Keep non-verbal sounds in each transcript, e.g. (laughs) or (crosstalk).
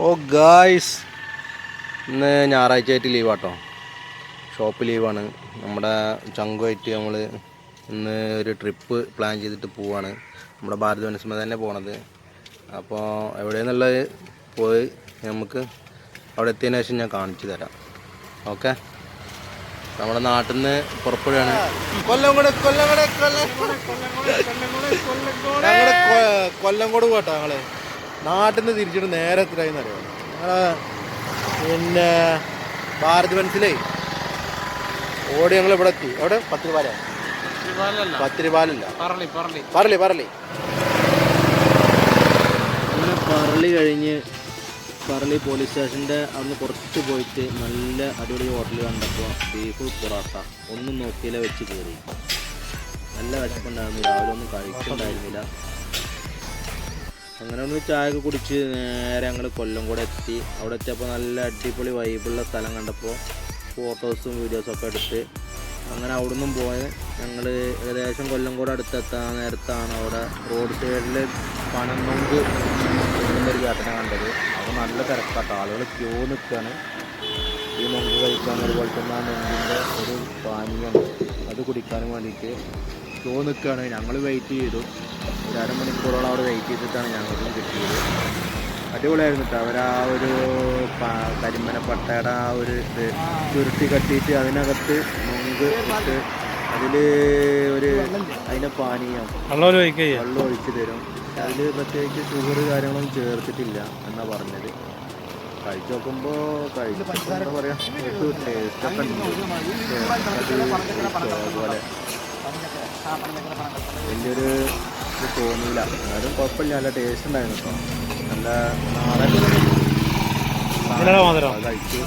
ഓ guys. ഇന്ന് ഞായറാഴ്ച ആയിട്ട് ലീവാട്ടോ. ഷോപ്പ് ലീവാണ്. നമ്മുടെ ചങ്കുമായിട്ട് നമ്മൾ ഇന്ന് ഒരു ട്രിപ്പ് പ്ലാൻ ചെയ്തിട്ട് പോവാണ്. നമ്മുടെ ഭാരത് വനസ്മ തന്നെ പോണത്. അപ്പോൾ എവിടെയെന്നുള്ളത് പോയി നമുക്ക് അവിടെ എത്തിയതിനു ശേഷം ഞാൻ കാണിച്ചു തരാം. ഓക്കെ? നമ്മുടെ നാട്ടിൽ നിന്ന് പുറപ്പെടുകയാണ് കൊല്ലംകോട് കൊല്ലംകോട് കൊല്ലംകോട് കൊല്ലംകോട് പോട്ടോ ഞങ്ങൾ. നാട്ടിൽ നിന്ന് തിരിച്ചിട്ട് നേരെ എത്രയെന്ന് അറിയാം ഞങ്ങൾ പിന്നെ ഭാരത് മനസ്സിലേ ഓടി ഞങ്ങൾ ഇവിടെ എത്തി. എവിടെ? പത്തിരിപാല പത്തിരിപാലല്ല പറളി പറളി. പറളി പറളി. അങ്ങനെ പറളി കഴിഞ്ഞ് പറളി പോലീസ് സ്റ്റേഷന്റെ അവിടുന്ന് കുറച്ച് പോയിട്ട് നല്ല അടിപൊളി ഹോട്ടൽ കണ്ടപ്പോൾ ബീഫ് പൊറാട്ട ഒന്നും നോക്കിയില്ല വെച്ച് കയറി നല്ല വിശപ്പുണ്ടായിരുന്നു. രാവിലെ ഒന്നും കഴിച്ചിട്ടുണ്ടായിരുന്നില്ല. അങ്ങനെ ഒന്ന് ചായ കുടിച്ച് നേരെ ഞങ്ങൾ കൊല്ലം കൂടെ എത്തി. അവിടെ എത്തിയപ്പോൾ നല്ല അടിപൊളി വൈബുള്ള സ്ഥലം കണ്ടപ്പോൾ ഫോട്ടോസും വീഡിയോസും ഒക്കെ എടുത്ത് അങ്ങനെ അവിടെ നിന്നും പോയി. ഞങ്ങൾ ഏകദേശം കൊല്ലം കൂടെ അടുത്തെത്താൻ നേരത്താണ് അവിടെ. റോഡ് സൈഡിൽ പനന്നൊങ്ക് ഒരു ചേട്ടനെ കണ്ടത്. അത് നല്ല തിരക്കാട്ടോ. ആളുകൾ ക്യൂ നിൽക്കുകയാണ് ഈ നൊങ്ക് കഴിക്കാൻ അതുപോലെ തന്നെ ആ നൊങ്കിന്റെ ഒരു പാനീയം അത് കുടിക്കാനും വേണ്ടിയിട്ട്. ക്യൂ നിൽക്കുകയാണ്. ഞങ്ങൾ വെയിറ്റ് ചെയ്തു. ഒരു അരമണിക്കൂറോളം അവിടെ വെയിറ്റ് ചെയ്തിട്ടാണ് ഞങ്ങൾക്കും കിട്ടിയത്. അടിപൊളിയായിരുന്നു കേട്ടോ അവർ ആ ഒരു കരിമ്പനപ്പട്ടയുടെ ആ ഒരു ഇത് ചുരുട്ടി കട്ടിയിട്ട് അതിനകത്ത് മുങ്ക് ഇട്ട് അതിൽ ഒരു അതിന്റെ പാനീയം വെള്ളം ഒഴിക്കുക വെള്ളം ഒഴിച്ച് തരും. അതിൽ പ്രത്യേകിച്ച് ഷുഗർ കാര്യങ്ങളൊന്നും ചേർത്തിട്ടില്ല എന്നാണ് പറഞ്ഞത്. കഴിച്ച് നോക്കുമ്പോൾ കഴിച്ചപ്പോൾ എന്താ പറയാ? ഒരു ടേസ്റ്റ് ഒക്കെ ഉണ്ട്. അതുപോലെ വലിയൊരു ഇത് തോന്നിയില്ല എന്നാലും കുഴപ്പമില്ല നല്ല ടേസ്റ്റ് ഉണ്ടായിരുന്നു കേട്ടോ നല്ല നാടൻ കഴിച്ചു.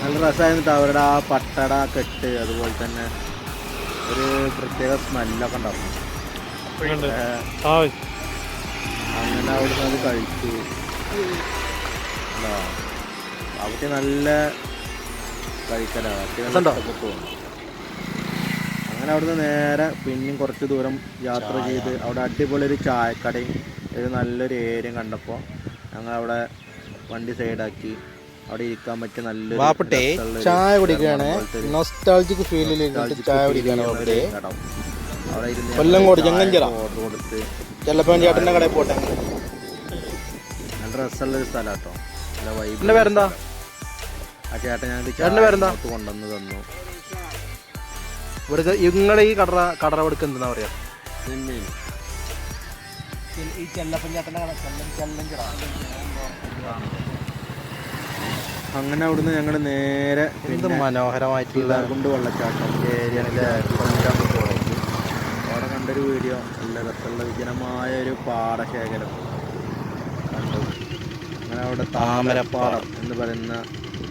നല്ല രസമായിരുന്നു അവരുടെ ആ പട്ടട കെട്ട് അതുപോലെ തന്നെ ഒരു പ്രത്യേക സ്മെല്ലൊക്കെ ഉണ്ടാവും അങ്ങനെ അവിടുന്ന് അത് കഴിച്ചു. എന്താ, അവിടെ നല്ല കഴിക്കലാണ് അത്യാവശ്യം നല്ല ഇഷ്ടപ്പെട്ടു. അങ്ങനെ അവിടുന്ന് നേരെ പിന്നെയും കുറച്ച് ദൂരം യാത്ര ചെയ്ത് അവിടെ അടിപൊളി ഒരു ചായക്കടയും ഒരു നല്ലൊരു ഏരിയ കണ്ടപ്പോൾ ഞങ്ങൾ അവിടെ വണ്ടി സൈഡാക്കി. അവിടെ ഇരിക്കാൻ പറ്റിയ നല്ല വാപ്പട്ടെ ചായ കുടിക്കുകയാണ്. നൊസ്റ്റാൾജിക് ഫീലിൽ ചായ കുടിക്കുകയാണ് വാപ്പട്ടെ. അവിടെ ഇരുന്ന് കൊല്ലങ്കോട് ഞങ്ങൾ ചെങ്ങഞ്ചിറ. ചായ കൊടുത്ത് ചെല്ലപ്പൻ ചേട്ടന്റെ കടയിൽ പോട്ടെ. നല്ല രസമുള്ള ഒരു സ്ഥലം കേട്ടോ നല്ല വൈബ് പേരെന്താ? ആ ചേട്ടൻ ഞങ്ങൾക്ക് ചേട്ടന്റെ പേരെന്താ? കൊണ്ടുവന്ന് തന്നു. ഇവിടുത്തെ ഇങ്ങളെ ഈ കടറ കടറ ഇവിടുക്ക് എന്താ പറയാ ഈ ചെല്ലഞ്ചിറ അങ്ങനെ അവിടുന്ന് ഞങ്ങൾ നേരെ എന്ത് മനോഹരമായിട്ടുള്ള കൊണ്ട് വെള്ളച്ചാട്ടം. ഏരിയയിലെ അവിടെ കണ്ടൊരു വീഡിയോ. നല്ല രസമുള്ള വിജനമായ ഒരു പാടശേഖരം. കണ്ടു? അങ്ങനെ അവിടെ താമരപ്പാടം എന്ന് പറയുന്ന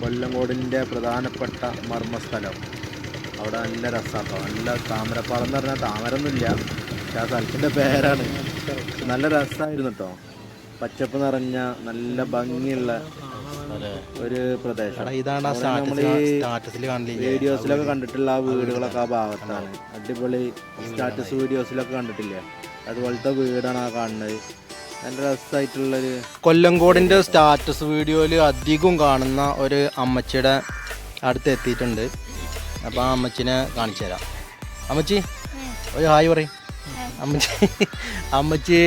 കൊല്ലങ്കോടിന്റെ പ്രധാനപ്പെട്ട മർമ്മസ്ഥലം. അവിടെ നല്ല രസമാണ് നല്ല താമരപ്പാടം എന്ന് പറഞ്ഞാൽ താമരൊന്നുമില്ല. പക്ഷെ ആ സ്ഥലത്തിന്റെ പേരാണ്. നല്ല രസമായിരുന്നു കേട്ടോ പച്ചപ്പ് നിറഞ്ഞ നല്ല ഭംഗിയുള്ള ഒരു പ്രദേശം. ഇതാണ് വീഡിയോസിലൊക്കെ കണ്ടിട്ടുള്ള ആ വീടുകളൊക്കെ ആ ഭാഗത്താണ്. അടിപൊളി സ്റ്റാറ്റസ് വീഡിയോസിലൊക്കെ കണ്ടിട്ടില്ലേ? അതുപോലത്തെ വീടാണ് ആ കാണുന്നത്. നല്ല രസമായിട്ടുള്ളൊരു കൊല്ലംകോടിന്റെ സ്റ്റാറ്റസ് വീഡിയോയിൽ അധികം കാണുന്ന ഒരു അമ്മച്ചിയുടെ അടുത്ത് എത്തിയിട്ടുണ്ട്. അപ്പോൾ ആ അമ്മച്ചിനെ കാണിച്ചു തരാം. അമ്മച്ചി ഒരു ഹായ് പറയും. അമ്മച്ചി അമ്മച്ചി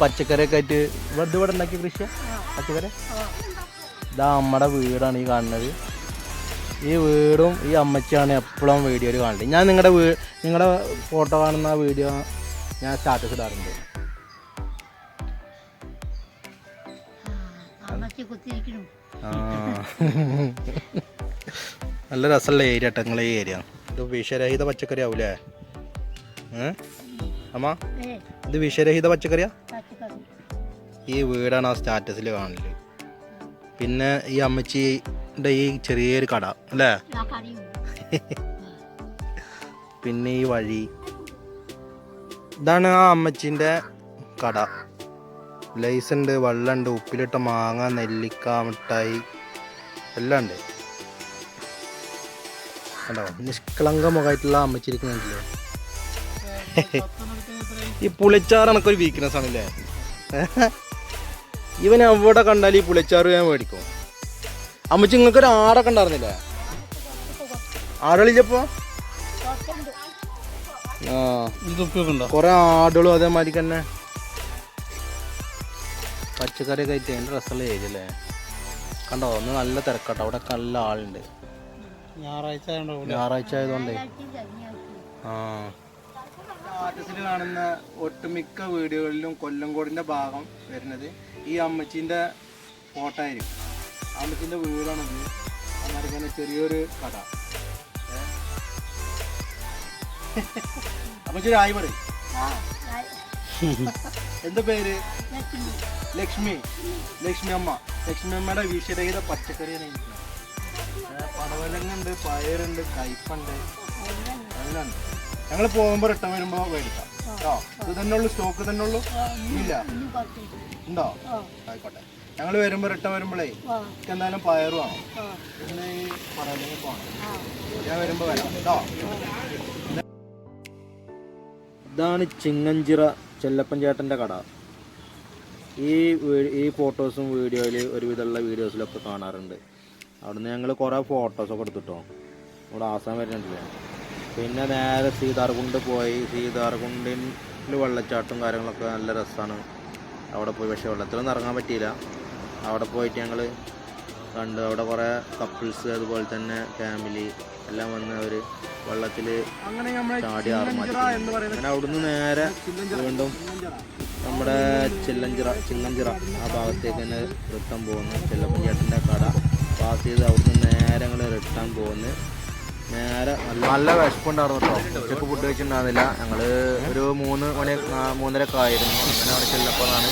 പച്ചക്കറിയൊക്കെ ആയിട്ട് വെറുതെ ഇവിടെ ഉണ്ടാക്കിയ കൃഷി പച്ചക്കറി? ഇതാ അമ്മയുടെ വീടാണ് ഈ കാണുന്നത്. ഈ വീടും ഈ അമ്മച്ചിയാണ് എപ്പോഴും വീഡിയോ കാണുന്നത് ഞാൻ നിങ്ങളുടെ വീ നിങ്ങളുടെ ഫോട്ടോ കാണുന്ന വീഡിയോ ഞാൻ സ്റ്റാറ്റസ് ഇടാറുണ്ട്. ആ. നല്ല രസമുള്ള ഏരിയ കേട്ടോ നിങ്ങളെ ഈ ഏരിയ ഇത് വിഷരഹിത പച്ചക്കറി ആവൂലേ അമ്മ ഇത് വിഷരഹിത പച്ചക്കറിയാ? പച്ചക്കറി. ഈ വീടാണ് ആ സ്റ്റാറ്റസിൽ കാണൽ. പിന്നെ ഈ അമ്മച്ചിയുടെ ഈ ചെറിയൊരു കട അല്ലേ? (laughs) പിന്നെ ഈ വഴി. ഇതാണ് ആ അമ്മച്ചിന്റെ കട. ലൈസ് ഉണ്ട് വെള്ളമുണ്ട് ഉപ്പിലിട്ട മാങ്ങ നെല്ലിക്ക മിഠായി എല്ലാം ഉണ്ട്. കണ്ടോ? നിഷ്കളങ്ക മുഖമായിട്ടുള്ള ഈ പുളിച്ചാറ് എനക്കൊരു വീക്ക്നെസ് ആണല്ലേ? ഇവൻ എവിടെ കണ്ടാൽ ഈ പുളിച്ചാറ് ഞാൻ മേടിക്കും. അമ്മച്ചി നിങ്ങൾക്ക് ഒരു ആടൊക്കെ ഉണ്ടായിരുന്നില്ലേ? ആടുകളില്ലപ്പോ കൊറേ ആടുകളും അതേമാതിരി തന്നെ. പച്ചക്കറിയൊക്കെ ആയിട്ട് അതിന്റെ രസമുള്ള ഏരിയ അല്ലേ കണ്ടോ ഒന്ന് നല്ല തിരക്കട്ടോ. അവിടെ നല്ല ആളുണ്ട്. ഞായറാഴ്ച ആയതുകൊണ്ട് ഞായറാഴ്ച ആയതുകൊണ്ടേ. ആ. ആർട്ടിസ്റ്റിൽ കാണുന്ന ഒട്ടുമിക്ക വീഡിയോകളിലും കൊല്ലംകോടിന്റെ ഭാഗം വരുന്നത് ഈ അമ്മച്ചിന്റെ ഫോട്ടോ ആയിരിക്കും. അമ്മച്ചിന്റെ വീടാണത് അന്നേരം ചെറിയൊരു കട? അമ്മച്ചി ആയി പറയും. എന്താ പേര്? ലക്ഷ്മി. ലക്ഷ്മി. അമ്മ. ലക്ഷ്മി അമ്മയുടെ വിഷരഹിത പച്ചക്കറിയാണ്. ഇരിക്കുന്നത്. പടവലങ്ങുണ്ട് പയറുണ്ട് കയ്പുണ്ട് എല്ലാം ഉണ്ട്. ഞങ്ങൾ പോകുമ്പോൾ റിട്ടേൺ വരുമ്പോൾ മേടിക്കാം. കേട്ടോ ഇത് തന്നെ ഉള്ളു സ്റ്റോക്ക് തന്നെ ഉള്ളു? ഇല്ല. ഉണ്ടോ. ആയിക്കോട്ടെ. ഞങ്ങൾ വരുമ്പോൾ റിട്ടേൺ വരുമ്പോഴേ എന്തായാലും പയറും ആണോ പിന്നെ ഈ പടവലങ്ങ പോകണം ഞാൻ വരുമ്പോൾ വരാം. കേട്ടോ ഇതാണ് ചിങ്ങഞ്ചിറ ചെല്ലപ്പൻ ചേട്ടന്റെ കട. ഈ വീ- ഈ ഫോട്ടോസും വീഡിയോയിൽ ഒരുവിധമുള്ള വീഡിയോസിലൊക്കെ കാണാറുണ്ട്. അവിടുന്ന് ഞങ്ങൾ കുറേ ഫോട്ടോസൊക്കെ എടുത്തിട്ടോ. ഇവിടെ ആസാം വരുന്നുണ്ടല്ലേ. പിന്നെ നേരെ സീതാർകുണ്ട് പോയി. സീതാർകുണ്ടിൽ വെള്ളച്ചാട്ടം കാര്യങ്ങളൊക്കെ നല്ല രസമാണ് അവിടെ പോയി പക്ഷേ വെള്ളത്തിലൊന്നും ഇറങ്ങാൻ പറ്റിയില്ല. അവിടെ പോയിട്ട് ഞങ്ങൾ കണ്ട് അവിടെ കുറേ കപ്പിൾസ് അതുപോലെ തന്നെ ഫാമിലി എല്ലാം വന്ന് അവർ വെള്ളത്തിൽ ചാടി ആറുമാറ്റി അങ്ങനെ അവിടുന്ന് നേരെ വീണ്ടും നമ്മുടെ ചില്ലഞ്ചിറ ചില്ലഞ്ചിറ ആ ഭാഗത്തേക്ക് തന്നെ വൃത്തം പോകുന്നു. ചെല്ലപ്പൻ ചേട്ടന്റെ കട. പാസ് ചെയ്ത് അവിടുന്ന് നേരെ ഞങ്ങൾ റിട്ടേൺ പോകുന്നു നേരെ നല്ല നല്ല വിശപ്പുണ്ടായിരുന്നു കേട്ടോ ഉച്ചയ്ക്ക് ഫുഡ് കഴിച്ചിട്ടുണ്ടായിരുന്നില്ല. ഞങ്ങൾ ഒരു മൂന്ന് മണി മൂന്നരക്കെ ആയിരുന്നു. അങ്ങനെ അവിടെ ചെല്ലപ്പോഴാണ്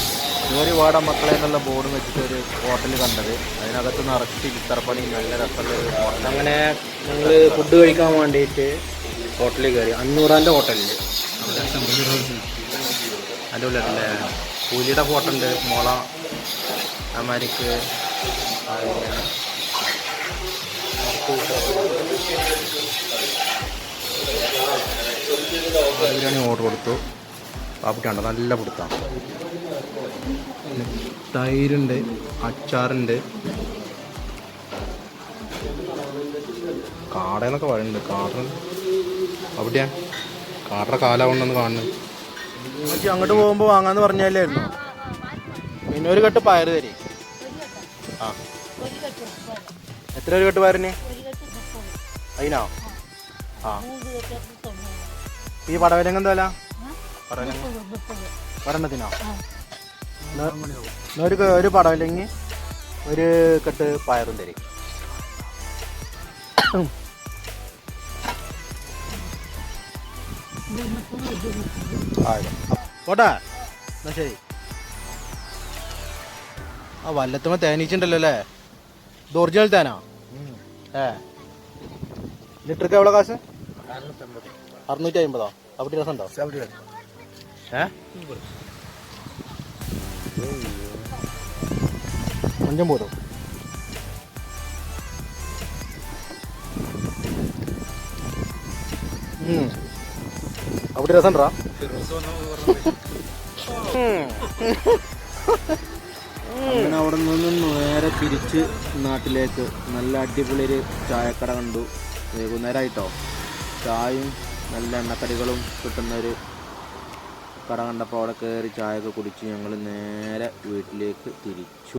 ഒരുപാട് മക്കളെ എന്നുള്ള ബോർഡ് വെച്ചിട്ട് ഒരു ഹോട്ടൽ കണ്ടത്. അതിനകത്ത് നിറച്ച് ചിത്രപ്പണി നല്ല രസമുള്ള ഹോട്ടൽ അങ്ങനെ ഞങ്ങൾ ഫുഡ് കഴിക്കാൻ വേണ്ടിയിട്ട് ഹോട്ടലിൽ കയറി. അഞ്ഞൂറാന്റെ ഹോട്ടലിൽ അടിപൊളിയായിട്ടല്ലേ കൂലിയുടെ ഫോട്ടോ ഉണ്ട്. മുള അമാരിക്ക് ബിരിയാണി ഓർഡർ കൊടുത്തു. പാപ്പിക്കാണ്ട് നല്ല പിടുത്താണ്. തൈരുണ്ട് അച്ചാറുണ്ട്. കാടയെന്നൊക്കെ പറയുന്നുണ്ട്. കാട അവിടെയാ? കാടയുടെ കാലാവുണ്ടെന്ന് കാണുന്നു. അങ്ങോട്ട് പോകുമ്പോൾ വാങ്ങാന്ന് പറഞ്ഞാലായിരുന്നു. പിന്നെ ഒരു കെട്ട് പയർ തരി. ആ. എത്ര ഒരു കെട്ട് പയറിന്? അതിനോ ആ. ഈ പടവലങ്ങ എന്താ വില പടവലങ്ങ ഒരെണ്ണത്തിനോ ഒരു ഒരു പടവലങ്ങി ഒരു കെട്ട് പയറും തരി. പോട്ടെ? എന്നാ ശരി. ആ വല്ലത്തുമ്പോ തേനീച്ചുണ്ടല്ലോ അല്ലേ? ഇത് ഒറിജിനൽ തേനാ? ഏ. ലിറ്റർക്ക് എവിടെ കാശ്? അറുന്നൂറ്റി അമ്പതോ അവിടെ രസം. ഉണ്ടോ കൊഞ്ചം പോരും. അവിടെ രസം ഉണ്ടോ അങ്ങനെ അവിടെ നിന്നും നേരെ തിരിച്ച് നാട്ടിലേക്ക് നല്ല അടിപൊളി ഒരു ചായക്കട കണ്ടു. വൈകുന്നേരമായിട്ടോ ചായയും നല്ല എണ്ണക്കടികളും കിട്ടുന്ന ഒരു കട കണ്ടപ്പോൾ അവിടെ കയറി ചായയൊക്കെ കുടിച്ച് ഞങ്ങൾ നേരെ വീട്ടിലേക്ക് തിരിച്ചു.